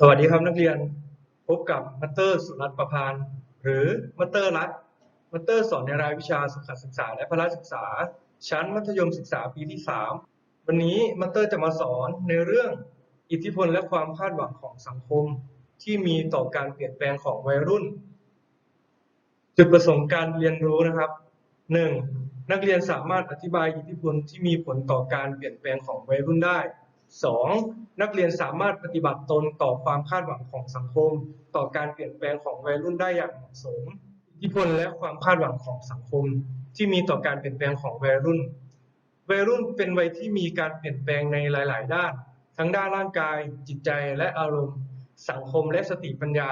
สวัสดีครับนักเรียนพบกับมัตเตอร์สุรัตนประพานหรือมัตเตอร์รัฐมัตเตอร์สอนในรายวิชาสุขศึกษาและพละศึกษา ชั้นมัธยมศึกษาปีที่ 3 วันนี้มัตเตอร์จะมาสอนในเรื่องอิทธิพลและความคาดหวังของสังคม ที่มีต่อการเปลี่ยนแปลงของวัยรุ่น จุดประสงค์การเรียนรู้นะครับ 1. นักเรียนสามารถอธิบายอิทธิพลที่มีผลต่อการเปลี่ยนแปลงของวัยรุ่นได้ 2. นักเรียนสามารถปฏิบัติตนต่อความคาดหวังของสังคม ต่อการเปลี่ยนแปลงของวัยรุ่นได้อย่างเหมาะสมอิทธิพลและความคาดหวังของสังคม ที่มีต่อการเปลี่ยนแปลงของวัยรุ่นวัยรุ่นเป็นวัยที่มีการเปลี่ยนแปลงในหลาย ๆ ด้าน ทั้งด้านร่างกาย จิตใจและอารมณ์ สังคมและสติปัญญา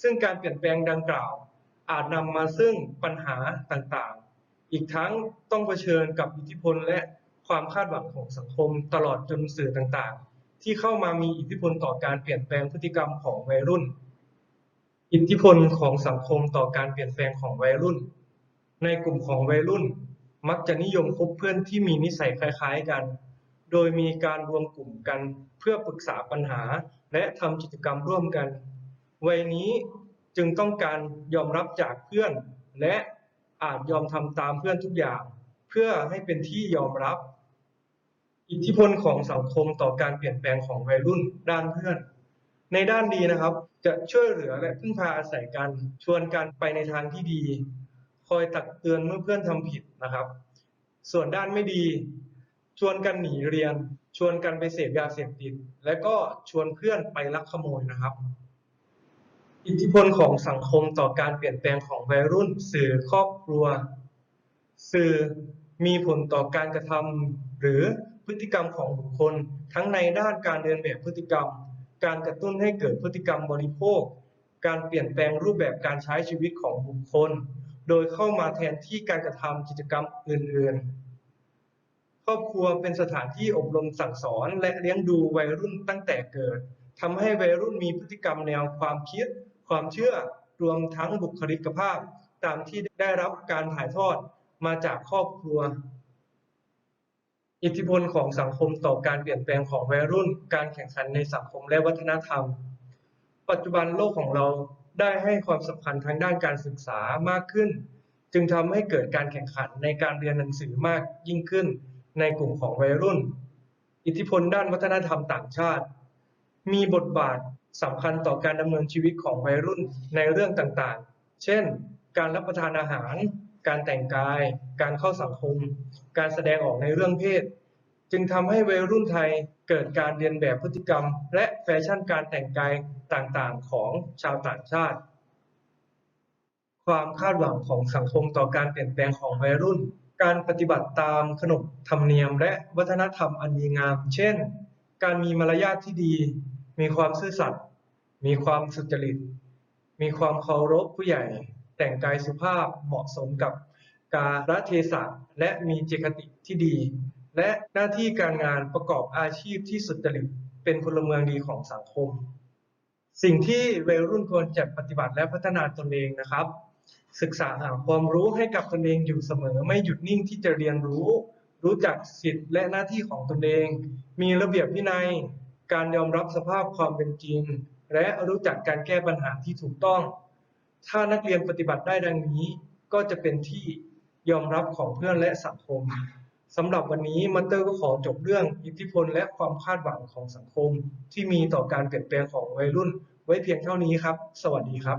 ซึ่งการเปลี่ยนแปลงดังกล่าว อาจนำมาซึ่งปัญหาต่าง ๆ อีกทั้งต้องเผชิญกับอิทธิพลและ ความคาดหวังของสังคมตลอดจนสื่อต่างๆ ที่เข้ามามีอิทธิพลต่อการเปลี่ยนแปลงพฤติกรรมของวัยรุ่น อิทธิพลของสังคมต่อการเปลี่ยนแปลงของวัยรุ่น ในกลุ่มของวัยรุ่น มักจะนิยมคบเพื่อนที่มีนิสัยคล้ายๆกัน โดยมีการรวมกลุ่มกันเพื่อปรึกษาปัญหาและทำกิจกรรมร่วมกัน วัยนี้จึงต้องการยอมรับจากเพื่อน และอาจยอมทำตามเพื่อนทุกอย่าง เพื่อให้เป็นที่ยอมรับ อิทธิพลของสังคมต่อการเปลี่ยนแปลงของวัยรุ่นด้านเพื่อน ในด้านดีนะครับ จะช่วยเหลือและพึ่งพาอาศัยกันชวนกันไปในทางที่ดี คอยตักเตือนเมื่อเพื่อนทำผิดนะครับ ส่วนด้านไม่ดี ชวนกันหนีเรียน ชวนกันไปเสพยาเสพติด และก็ชวนเพื่อนไปลักขโมยนะครับ อิทธิพลของสังคมต่อการเปลี่ยนแปลงของวัยรุ่น สื่อครอบครัว สื่อมีผลต่อการกระทำหรือ พฤติกรรมของบุคคล ทั้งในด้านการเรียนแบบพฤติกรรม การกระตุ้นให้เกิดพฤติกรรมบริโภค การเปลี่ยนแปลงรูปแบบการใช้ชีวิตของบุคคล โดยเข้ามาแทนที่การกระทำกิจกรรมอื่นๆ ครอบครัวเป็นสถานที่อบรมสั่งสอนและเลี้ยงดูวัยรุ่นตั้งแต่เกิดทำให้วัยรุ่นมีพฤติกรรมแนวความคิด ความเชื่อรวมทั้งบุคลิกภาพ ตามที่ได้รับการถ่ายทอดมาจากครอบครัว อิทธิพลของสังคมต่อการเปลี่ยนแปลงของวัยรุ่น การแข่งขันในสังคมและวัฒนธรรม ปัจจุบันโลกของเราได้ให้ความสำคัญทางด้านการศึกษามากขึ้น จึงทำให้เกิดการแข่งขันในการเรียนหนังสือมากยิ่งขึ้นในกลุ่มของวัยรุ่น อิทธิพลด้านวัฒนธรรมต่างชาติ มีบทบาทสำคัญต่อการดำเนินชีวิตของวัยรุ่นในเรื่องต่างๆ เช่น การรับประทานอาหาร การแต่งกาย การเข้าสังคม การแสดงออกในเรื่องเพศ จึงทำให้วัยรุ่นไทยเกิดการเรียนแบบพฤติกรรม และแฟชั่นการแต่งกายต่างๆ ของชาวต่างชาติ ความคาดหวังของสังคมต่อการเปลี่ยนแปลงของวัยรุ่น การปฏิบัติตามขนบธรรมเนียม และวัฒนธรรมอันดีงาม เช่น การมีมารยาทที่ดี มีความซื่อสัตย์ มีความสุจริต มีความเคารพผู้ใหญ่ แต่งกายสุภาพเหมาะสมกับกาลเทศะและมีเจตคติที่ดี และหน้าที่การงานประกอบอาชีพที่สุจริตเป็นพลเมืองดีของสังคม สิ่งที่วัยรุ่นควรจะปฏิบัติและพัฒนาตนเองนะครับ ศึกษาหาความรู้ให้กับตนเองอยู่เสมอ ไม่หยุดนิ่งที่จะเรียนรู้ รู้จักสิทธิและหน้าที่ของตนเอง มีระเบียบวินัย การยอมรับสภาพความเป็นจริง และรู้จักการแก้ปัญหาที่ถูกต้อง ถ้านักเรียนปฏิบัติได้ดังนี้ ก็จะเป็นที่ยอมรับของเพื่อนและสังคมสำหรับวันนี้มัตเตอร์ก็ขอจบเรื่องอิทธิพลและความคาดหวังของสังคม ที่มีต่อการเปลี่ยนแปลงของวัยรุ่น ไว้เพียงเท่านี้ครับ สวัสดีครับ